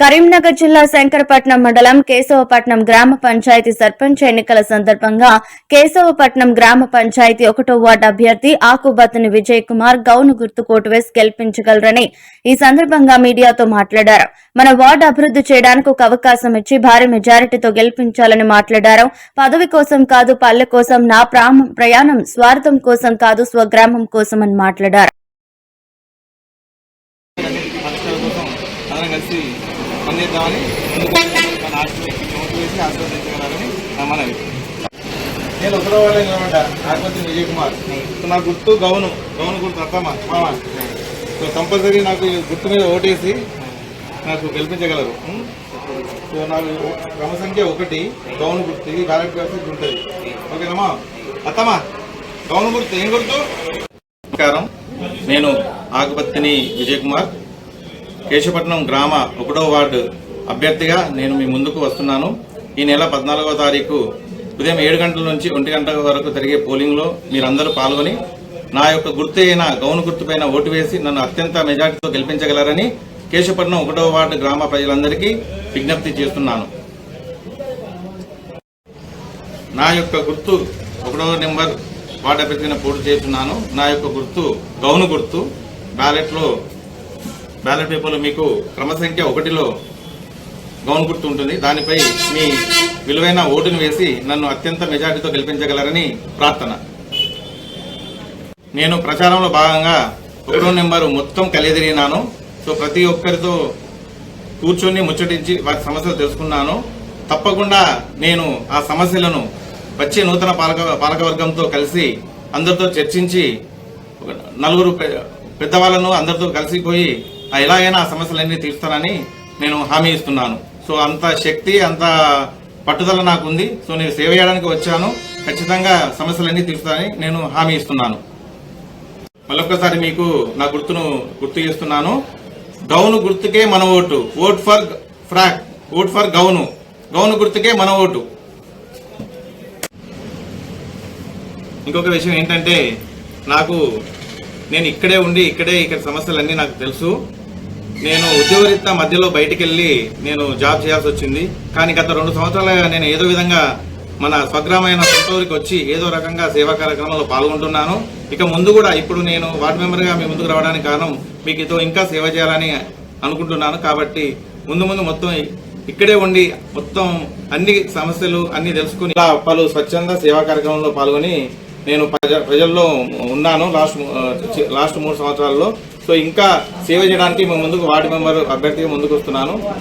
కరీంనగర్ జిల్లా శంకరపట్నం మండలం కేశవపట్నం గ్రామ పంచాయతీ సర్పంచ్ ఎన్నికల సందర్భంగా కేశవపట్నం గ్రామ పంచాయతీ ఒకటో వార్డు అభ్యర్థి ఆకుబతుని విజయ్ కుమార్ గౌను గుర్తు కోటు వేసి గెలిపించగలరని ఈ సందర్భంగా మీడియాతో మాట్లాడారు. మన వార్డు అభివృద్ధి చేయడానికి ఒక అవకాశం ఇచ్చి భారీ మెజారిటీతో గెలిపించాలని మాట్లాడారు. పదవి కోసం కాదు పల్లె కోసం నా ప్రయాణం స్వార్థం కోసం కాదు స్వగ్రామం కోసం అని మాట్లాడారు. అందరం కలిసి పనిచేద్దామని మన ఓటు వేసి ఆశీర్వదించగలరని నా మనవి నేను వాళ్ళే నిలబడ్డ ఆకుపతి విజయ్ కుమార్. సో నా గుర్తు గౌను. గౌను గుర్తు అత్తమ్మ మామ. సో కంపల్సరీ నాకు ఈ గుర్తు మీద ఓటేసి నాకు గెలిపించగలరు. ఉం? సో నాకు క్రమ సంఖ్య ఒకటి గౌను గుర్తు. ఇది బ్యాలెట్ వ్యవస్థ ఉంటుంది. ఓకేనమ్మా అత్తమ్మ గౌను గుర్తు. ఏం గుర్తు? నమస్కారం. నేను ఆకుపత్తిని విజయ్ కుమార్. కేశపట్నం గ్రామ ఒకటో వార్డు అభ్యర్థిగా నేను మీ ముందుకు వస్తున్నాను. ఈ నెల పద్నాలుగో తారీఖు ఉదయం ఏడు గంటల నుంచి ఒంటి గంట వరకు జరిగే పోలింగ్లో మీరందరూ పాల్గొని నా యొక్క గుర్తు అయిన గౌను గుర్తుపైన ఓటు వేసి నన్ను అత్యంత మెజార్టీతో గెలిపించగలరని కేశపట్నం ఒకటో వార్డు గ్రామ ప్రజలందరికీ విజ్ఞప్తి చేస్తున్నాను. నా యొక్క గుర్తు ఒకటో నెంబర్ వార్డు అభ్యర్థిని పోటీ చేస్తున్నాను. నా యొక్క గుర్తు గౌను గుర్తు. బ్యాలెట్లో బ్యాలెట్ పేపర్లో మీకు క్రమ సంఖ్య ఒకటిలో గౌన్ గుర్తు ఉంటుంది. దానిపై మీ విలువైన ఓటును వేసి నన్ను అత్యంత మెజార్టీతో గెలిపించగలరని ప్రార్థన. నేను ప్రచారంలో భాగంగా ఒకటో నెంబరు మొత్తం కలిదిరిగినాను సో ప్రతి ఒక్కరితో కూర్చొని ముచ్చటించి వారి సమస్యలు తెలుసుకున్నాను. తప్పకుండా నేను ఆ సమస్యలను వచ్చే నూతన పాలక పాలకవర్గంతో కలిసి అందరితో చర్చించి నలుగురు పెద్దవాళ్ళను అందరితో కలిసిపోయి ఎలాగైనా ఆ సమస్యలన్నీ తీరుస్తానని నేను హామీ ఇస్తున్నాను. సో అంత శక్తి అంత పట్టుదల నాకు ఉంది సో నేను సేవ చేయడానికి వచ్చాను. ఖచ్చితంగా సమస్యలన్నీ తీరుస్తానని నేను హామీ ఇస్తున్నాను. మళ్ళొక్కసారి మీకు నా గుర్తును గుర్తు చేస్తున్నాను. గౌను గుర్తుకే మన vote. Vote for frock. Vote for gown. Gown గుర్తుకే మన ఓటు. ఇంకొక విషయం ఏంటంటే నాకు నేను ఇక్కడే ఉండి ఇక్కడే ఇక్కడ సమస్యలన్నీ నాకు తెలుసు. నేను ఉద్యోగరీత్యా మధ్యలో బయటికి వెళ్ళి నేను జాబ్ చేయాల్సి వచ్చింది కానీ గత రెండు సంవత్సరాలుగా నేను ఏదో విధంగా మన స్వగ్రామైన సొంతూరికి వచ్చి ఏదో రకంగా సేవా కార్యక్రమంలో పాల్గొంటున్నాను. ఇక ముందు కూడా ఇప్పుడు నేను వార్డు మెంబర్గా మీ ముందుకు రావడానికి కారణం మీకు ఇతో ఇంకా సేవ చేయాలని అనుకుంటున్నాను. కాబట్టి ముందు ముందు మొత్తం ఇక్కడే ఉండి మొత్తం అన్ని సమస్యలు అన్ని తెలుసుకుని ఇలా పలు స్వచ్ఛంద సేవా కార్యక్రమంలో పాల్గొని నేను ప్రజ- ప్రజల్లో ఉన్నాను లాస్ట్ లాస్ట్ మూడు సంవత్సరాల్లో. సో ఇంకా సేవ చేయడానికి మేము ముందుకు వార్డు మెంబర్ అభ్యర్థిగా ముందుకు వస్తున్నాను.